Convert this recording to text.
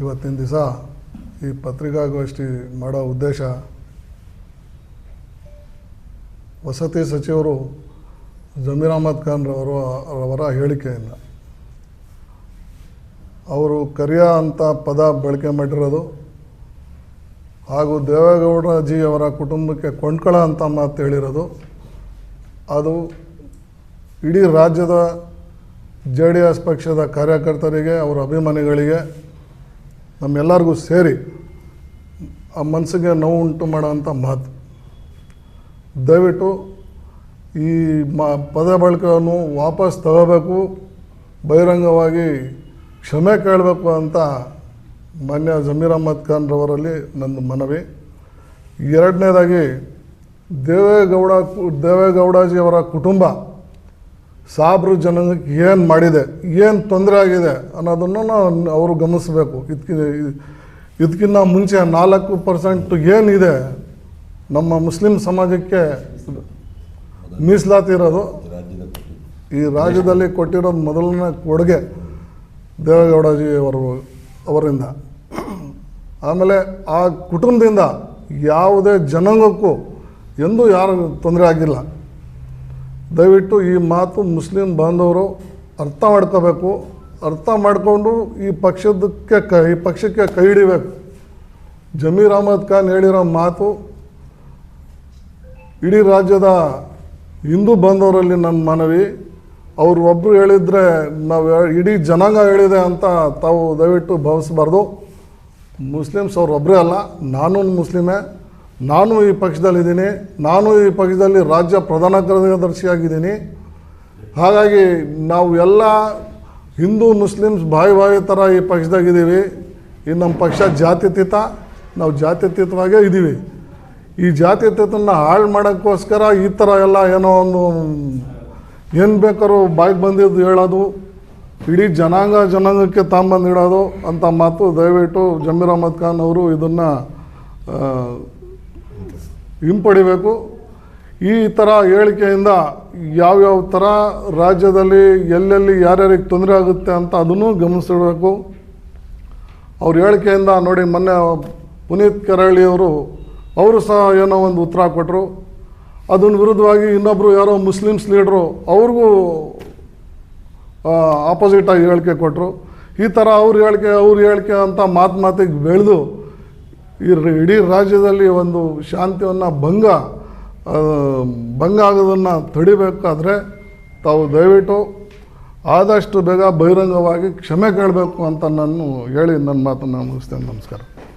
ಇವತ್ತಿನ ದಿವಸ ಈ ಪತ್ರಿಕಾಗೋಷ್ಠಿ ಮಾಡೋ ಉದ್ದೇಶ ವಸತಿ ಸಚಿವರು ಜಮೀರ್ ಅಹಮದ್ ಖಾನ್ ರವರು ಅವರ ಹೇಳಿಕೆಯಿಂದ ಅವರು ಕರಿಯ ಅಂತ ಪದ ಬಳಕೆ ಮಾಡಿರೋದು. ಹಾಗೂ ದೇವೇಗೌಡಜಿ ಅವರ ಕುಟುಂಬಕ್ಕೆ ಕೊಂಡ್ಕೊಳ ಅಂತ ಮಾತು ಹೇಳಿರೋದು. ಅದು ಇಡೀ ರಾಜ್ಯದ ಜೆ ಡಿ ಎಸ್ ಪಕ್ಷದ ಕಾರ್ಯಕರ್ತರಿಗೆ, ಅವರ ಅಭಿಮಾನಿಗಳಿಗೆ, ನಮ್ಮೆಲ್ಲರಿಗೂ ಸೇರಿ ಆ ಮನಸ್ಸಿಗೆ ನೋವು ಉಂಟು ಮಾಡೋವಂಥ ಮಾತು. ದಯವಿಟ್ಟು ಈ ಮ, ಪದ ಬಳಕೆಯನ್ನು ವಾಪಸ್ ತಗೋಬೇಕು, ಬಹಿರಂಗವಾಗಿ ಕ್ಷಮೆ ಕೇಳಬೇಕು ಅಂತ ಮಾನ್ಯ ಜಮೀರ್ ಅಹಮದ್ ಖಾನ್ ರವರಲ್ಲಿ ನನ್ನ ಮನವಿ. ಎರಡನೇದಾಗಿ, ದೇವೇಗೌಡ ದೇವೇಗೌಡಜಿಯವರ ಕುಟುಂಬ ಸಾಬ್ರು ಜನಾಂಗಕ್ಕೆ ಏನು ಮಾಡಿದೆ, ಏನು ತೊಂದರೆ ಆಗಿದೆ ಅನ್ನೋದನ್ನು ಅವರು ಗಮನಿಸಬೇಕು. ಇದಕ್ಕೆ ಇದಕ್ಕಿಂತ ಮುಂಚೆ ನಾಲ್ಕು ಪರ್ಸೆಂಟ್ ಏನಿದೆ ನಮ್ಮ ಮುಸ್ಲಿಂ ಸಮಾಜಕ್ಕೆ ಮೀಸಲಾತಿ ಇರೋದು. ಈ ರಾಜ್ಯದಲ್ಲಿ ಕೊಟ್ಟಿರೋದು ಮೊದಲನೇ ಕೊಡುಗೆ ದೇವೇಗೌಡಜಿ ಅವರು ಅವರಿಂದ. ಆಮೇಲೆ ಆ ಕುಟುಂಬದಿಂದ ಯಾವುದೇ ಜನಾಂಗಕ್ಕೂ ಎಂದೂ ಯಾರು ತೊಂದರೆ ಆಗಿಲ್ಲ. ದಯವಿಟ್ಟು ಈ ಮಾತು ಮುಸ್ಲಿಂ ಬಾಂಧವರು ಅರ್ಥ ಮಾಡ್ಕೋಬೇಕು. ಅರ್ಥ ಮಾಡಿಕೊಂಡು ಈ ಪಕ್ಷದಕ್ಕೆ ಕ, ಈ ಪಕ್ಷಕ್ಕೆ ಕೈ ಹಿಡಿಬೇಕು. ಜಮೀರ್ ಅಹಮದ್ ಖಾನ್ ಹೇಳಿರೋ ಮಾತು ಇಡೀ ರಾಜ್ಯದ ಹಿಂದೂ ಬಾಂಧವರಲ್ಲಿ ನನ್ನ ಮನವಿ. ಅವರು ಒಬ್ಬರು ಹೇಳಿದರೆ ನಾವು ಇಡೀ ಜನಾಂಗ ಹೇಳಿದೆ ಅಂತ ತಾವು ದಯವಿಟ್ಟು ಭಾವಿಸಬಾರ್ದು. ಮುಸ್ಲಿಮ್ಸ್ ಅವ್ರು ಒಬ್ಬರೇ ಅಲ್ಲ ನಾನು ಮುಸ್ಲಿಮೇ. ನಾನು ಈ ಪಕ್ಷದಲ್ಲಿದ್ದೀನಿ, ನಾನು ಈ ಪಕ್ಷದಲ್ಲಿ ರಾಜ್ಯ ಪ್ರಧಾನ ಕಾರ್ಯದರ್ಶಿಯಾಗಿದ್ದೀನಿ. ಹಾಗಾಗಿ ನಾವು ಎಲ್ಲ ಹಿಂದೂ ಮುಸ್ಲಿಮ್ಸ್ ಬಾಯಿ ಬಾಯಿ ಥರ ಈ ಪಕ್ಷದಾಗಿದ್ದೀವಿ. ಈ ನಮ್ಮ ಪಕ್ಷ ಜಾತ್ಯತೀತ, ನಾವು ಜಾತ್ಯತೀತವಾಗೇ ಇದ್ದೀವಿ. ಈ ಜಾತ್ಯತೀತನ ಹಾಳು ಮಾಡೋಕ್ಕೋಸ್ಕರ ಈ ಥರ ಎಲ್ಲ ಏನೋ ಒಂದು ಏನು ಬೇಕಾದ್ರೂ ಬಾಯಿಗೆ ಬಂದಿದ್ದು ಹೇಳೋದು, ಇಡೀ ಜನಾಂಗ ಜನಾಂಗಕ್ಕೆ ತಾಂಬಂದು ಇಡೋದು ಅಂತ ಮಾತು ದಯವಿಟ್ಟು ಜಮೀರ್ ಅಹಮದ್ ಖಾನ್ ಅವರು ಇದನ್ನು ಹಿಂಪಡಿಬೇಕು. ಈ ಥರ ಹೇಳಿಕೆಯಿಂದ ಯಾವ್ಯಾವ ಥರ ರಾಜ್ಯದಲ್ಲಿ ಎಲ್ಲೆಲ್ಲಿ ಯಾರ್ಯಾರಿಗೆ ತೊಂದರೆ ಆಗುತ್ತೆ ಅಂತ ಅದನ್ನು ಗಮನಿಸಿಡಬೇಕು ಅವ್ರ ಹೇಳಿಕೆಯಿಂದ ನೋಡಿ ಮೊನ್ನೆ ಪುನೀತ್ ಕರಳಿಯವರು ಅವರು ಸಹ ಏನೋ ಒಂದು ಉತ್ತರ ಕೊಟ್ಟರು ಅದನ್ನ ವಿರುದ್ಧವಾಗಿ ಇನ್ನೊಬ್ಬರು ಯಾರೋ ಮುಸ್ಲಿಮ್ಸ್ ಲೀಡ್ರು ಅವ್ರಿಗೂ ಆಪೋಸಿಟಾಗಿ ಹೇಳಿಕೆ ಕೊಟ್ಟರು ಈ ಥರ ಅವ್ರ ಹೇಳಿಕೆ ಅವ್ರ ಹೇಳಿಕೆ ಅಂತ ಮಾತು ಮಾತಿಗೆ ಬೆಳೆದು ಈ ಇಡೀ ರಾಜ್ಯದಲ್ಲಿ ಒಂದು ಶಾಂತಿಯನ್ನು ಭಂಗ ಭಂಗ ಆಗೋದನ್ನು ತಡಿಬೇಕಾದ್ರೆ ತಾವು ದಯವಿಟ್ಟು ಆದಷ್ಟು ಬೇಗ ಬಹಿರಂಗವಾಗಿ ಕ್ಷಮೆ ಕೇಳಬೇಕು ಅಂತ ನಾನು ಹೇಳಿ ನನ್ನ ಮಾತನ್ನು ಮುಗಿಸ್ತೇನೆ. ನಮಸ್ಕಾರ.